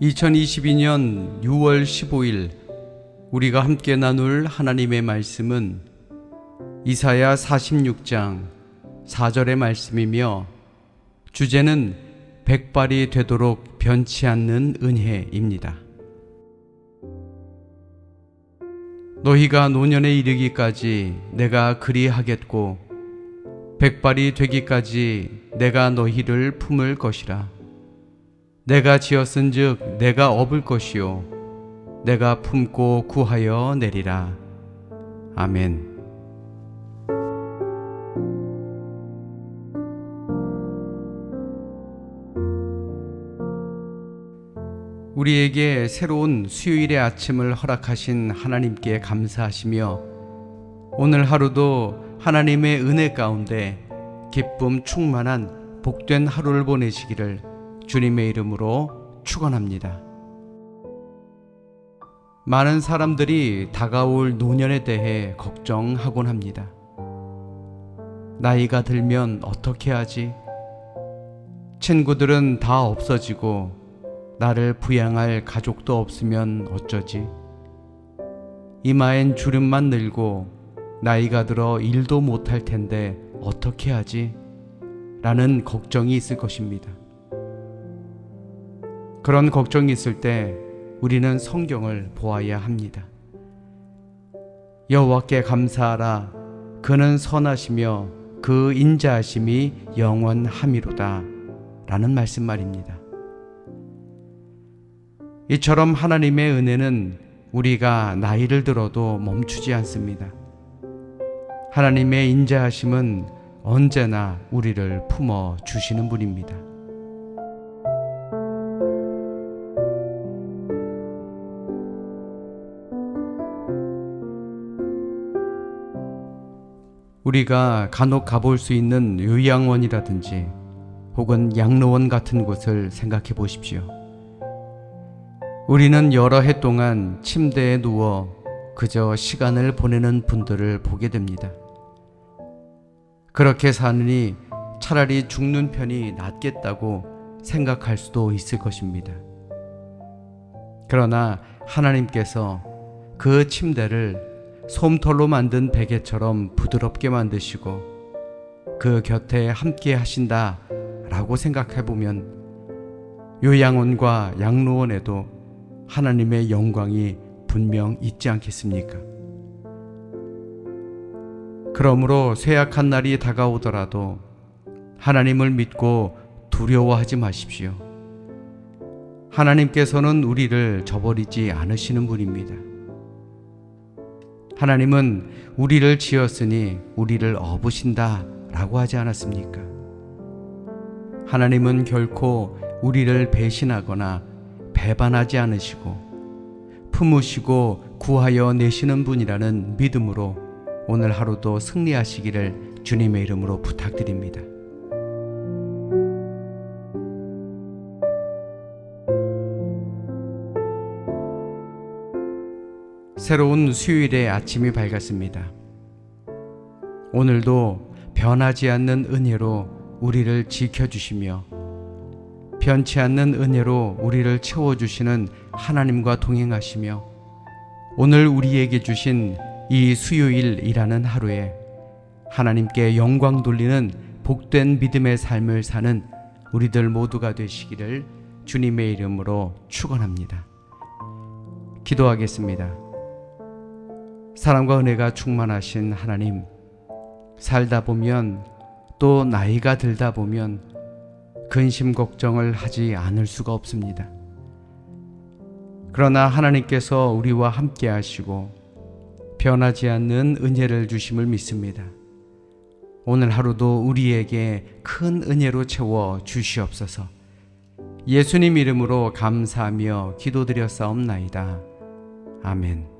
2022년 6월 15일 우리가 함께 나눌 하나님의 말씀은 이사야 46장 4절의 말씀이며 주제는 백발이 되도록 변치 않는 은혜입니다. 너희가 노년에 이르기까지 내가 그리하겠고 백발이 되기까지 내가 너희를 품을 것이라. 내가 지었은즉 내가 업을 것이요 내가 품고 구하여 내리라. 아멘. 우리에게 새로운 수요일의 아침을 허락하신 하나님께 감사하시며 오늘 하루도 하나님의 은혜 가운데 기쁨 충만한 복된 하루를 보내시기를 주님의 이름으로 축원합니다. 많은 사람들이 다가올 노년에 대해 걱정하곤 합니다. 나이가 들면 어떻게 하지? 친구들은 다 없어지고 나를 부양할 가족도 없으면 어쩌지? 이마엔 주름만 늘고 나이가 들어 일도 못할 텐데 어떻게 하지? 라는 걱정이 있을 것입니다. 그런 걱정이 있을 때 우리는 성경을 보아야 합니다. 여호와께 감사하라 그는 선하시며 그 인자하심이 영원함이로다 라는 말씀 말입니다. 이처럼 하나님의 은혜는 우리가 나이를 들어도 멈추지 않습니다. 하나님의 인자하심은 언제나 우리를 품어 주시는 분입니다. 우리가 간혹 가볼 수 있는 요양원이라든지 혹은 양로원 같은 곳을 생각해 보십시오. 우리는 여러 해 동안 침대에 누워 그저 시간을 보내는 분들을 보게 됩니다. 그렇게 사느니 차라리 죽는 편이 낫겠다고 생각할 수도 있을 것입니다. 그러나 하나님께서 그 침대를 솜털로 만든 베개처럼 부드럽게 만드시고 그 곁에 함께 하신다 라고 생각해 보면 요양원과 양로원에도 하나님의 영광이 분명 있지 않겠습니까? 그러므로 쇠약한 날이 다가오더라도 하나님을 믿고 두려워하지 마십시오. 하나님께서는 우리를 저버리지 않으시는 분입니다. 하나님은 우리를 지었으니 우리를 업으신다 라고 하지 않았습니까? 하나님은 결코 우리를 배신하거나 배반하지 않으시고 품으시고 구하여 내시는 분이라는 믿음으로 오늘 하루도 승리하시기를 주님의 이름으로 부탁드립니다. 새로운 수요일의 아침이 밝았습니다. 오늘도 변하지 않는 은혜로 우리를 지켜주시며 변치 않는 은혜로 우리를 채워주시는 하나님과 동행하시며 오늘 우리에게 주신 이 수요일이라는 하루에 하나님께 영광 돌리는 복된 믿음의 삶을 사는 우리들 모두가 되시기를 주님의 이름으로 축원합니다. 기도하겠습니다. 사랑과 은혜가 충만하신 하나님, 살다 보면 또 나이가 들다 보면 근심 걱정을 하지 않을 수가 없습니다. 그러나 하나님께서 우리와 함께 하시고 변하지 않는 은혜를 주심을 믿습니다. 오늘 하루도 우리에게 큰 은혜로 채워 주시옵소서. 예수님 이름으로 감사하며 기도드렸사옵나이다. 아멘.